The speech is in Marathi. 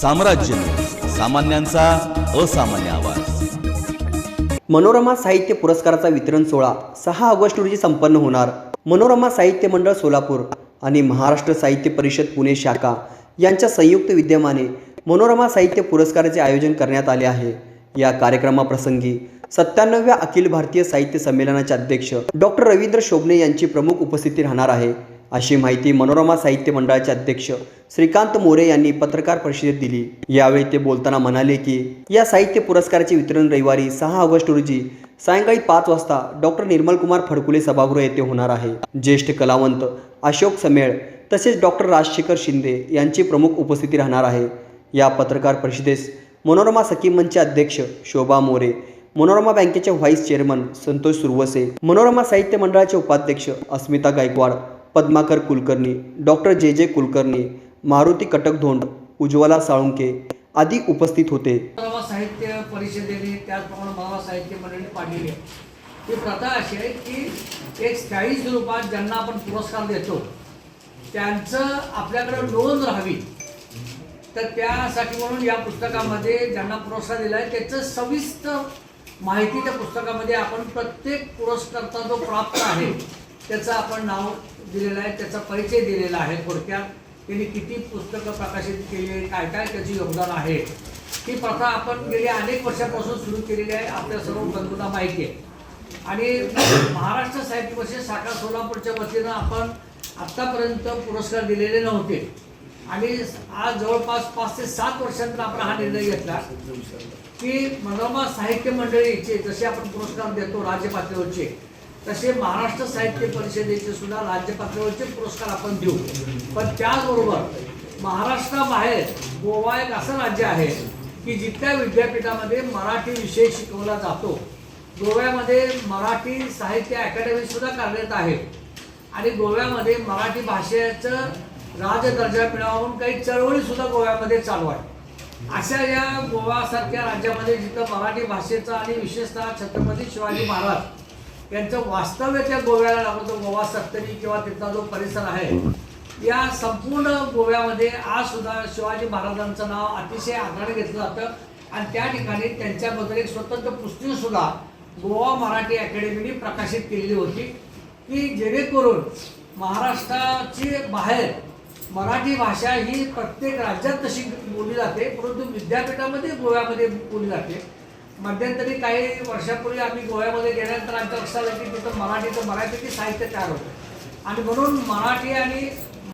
साम्राज्य सामान्यांचा असामान्य आवाज. मनोरमा साहित्य पुरस्काराचा वितरण सोहळा सहा ऑगस्ट रोजी संपन्न होणार. मनोरमा साहित्य मंडळ सोलापूर आणि महाराष्ट्र साहित्य परिषद पुणे शाखा यांच्या संयुक्त विद्यमाने मनोरमा साहित्य पुरस्काराचे आयोजन करण्यात आले आहे. या कार्यक्रमाप्रसंगी सत्त्याण्णव्या अखिल भारतीय साहित्य संमेलनाचे अध्यक्ष डॉक्टर रवींद्र शोभणे यांची प्रमुख उपस्थिती राहणार आहे. अशी माहिती मनोरमा साहित्य मंडळाचे अध्यक्ष श्रीकांत मोरे यांनी पत्रकार परिषदेत दिली. यावेळी ते बोलताना म्हणाले की या साहित्य पुरस्काराचे वितरण रविवारी सहा ऑगस्ट रोजी सायंकाळी पाच वाजता डॉक्टर निर्मलकुमार फडकुले सभागृह येथे होणार आहे. ज्येष्ठ कलावंत अशोक समेळ तसेच डॉक्टर राजशेखर शिंदे यांची प्रमुख उपस्थिती राहणार आहे. या पत्रकार परिषदेस मनोरमा सखी मंचचे अध्यक्ष शोभा मोरे मनोरमा बँकेचे व्हाईस चेअरमन संतोष सुरवसे मनोरमा साहित्य मंडळाचे उपाध्यक्ष Asmita Gaikwad Padmakar Kulkarni doctor J J Kulkarni Maruti कटकधोंड Ujjwala Salunke आदी उपस्थित होते. मनोरमा साहित्य परिषदेने त्याचप्रमाणे मावा साहित्य मंडळीने पाडलेली आहे. ही प्रथा अशी आहे की एक स्थायी स्वरूपात ज्यांना आपण पुरस्कार देतो त्यांचं आपल्याकडे नोंद राहावी. तर त्यासाठी म्हणून या पुस्तकामध्ये ज्यांना पुरस्कार दिला आहे त्याचं सविस्तर माहिती त्या पुस्तकामध्ये आपण प्रत्येक पुरस्कर्ता जो प्राप्त आहे त्याचं आपण नाव दिलेलं आहे त्याचा परिचय दिलेला आहे थोडक्यात. त्यांनी किती पुस्तकं प्रकाशित केली आहे काय काय त्याचे योगदान आहे ही प्रथा आपण गेल्या अनेक वर्षापासून सुरू केलेली आहे आपल्या सर्व बंधूंना माहिती आहे. आणि महाराष्ट्र साहित्य परिषद शाखा सोलापूरच्या वतीनं आपण आत्तापर्यंत पुरस्कार दिलेले नव्हते. आणि आज जवळपास पाच ते सात वर्षांतर आपण हा निर्णय घेतला की मनोरमा साहित्य मंडळीचे जसे आपण पुरस्कार देतो राज्य पातळीवरचे तसे महाराष्ट्र साहित्य परिषदेचे सुद्धा राज्य पातळीवरचे पुरस्कार आपण देऊ. पण त्याचबरोबर महाराष्ट्राबाहेर गोवा एक असं राज्य आहे की जिथल्या विद्यापीठामध्ये मराठी विषय शिकवला जातो. गोव्यामध्ये मराठी साहित्य अकॅडमी सुद्धा कार्यरत आहे. आणि गोव्यामध्ये मराठी भाषेचं राजदर्जा मिळवून काही चळवळी सुद्धा गोव्यामध्ये चालू आहे अशा या गोवासारख्या राज्यामध्ये जिथं मराठी भाषेचा आणि विशेषतः छत्रपती शिवाजी महाराज यांचं वास्तव्य त्या गोव्याला लागतं गोवा सत्तरी किंवा तिथला जो परिसर आहे या संपूर्ण गोव्यामध्ये आज सुद्धा शिवाजी महाराजांचं नाव अतिशय आदराने घेतलं जातं. आणि त्या ठिकाणी त्यांच्याबद्दल एक स्वतंत्र पुस्तक सुद्धा गोवा मराठी अकॅडमीने प्रकाशित केलेली होती की जेणेकरून महाराष्ट्राची बाहेर मराठी भाषा ही प्रत्येक राज्यात तशी बोलली जाते परंतु विद्यापीठामध्ये गोव्यामध्ये बोलली जाते. मध्यंतरी काही वर्षापूर्वी आम्ही गोव्यामध्ये गेल्यानंतर आमच्या लक्षात आलं की तिथं मराठीचं मराठी साहित्य तयार होतं. आणि म्हणून मराठी आणि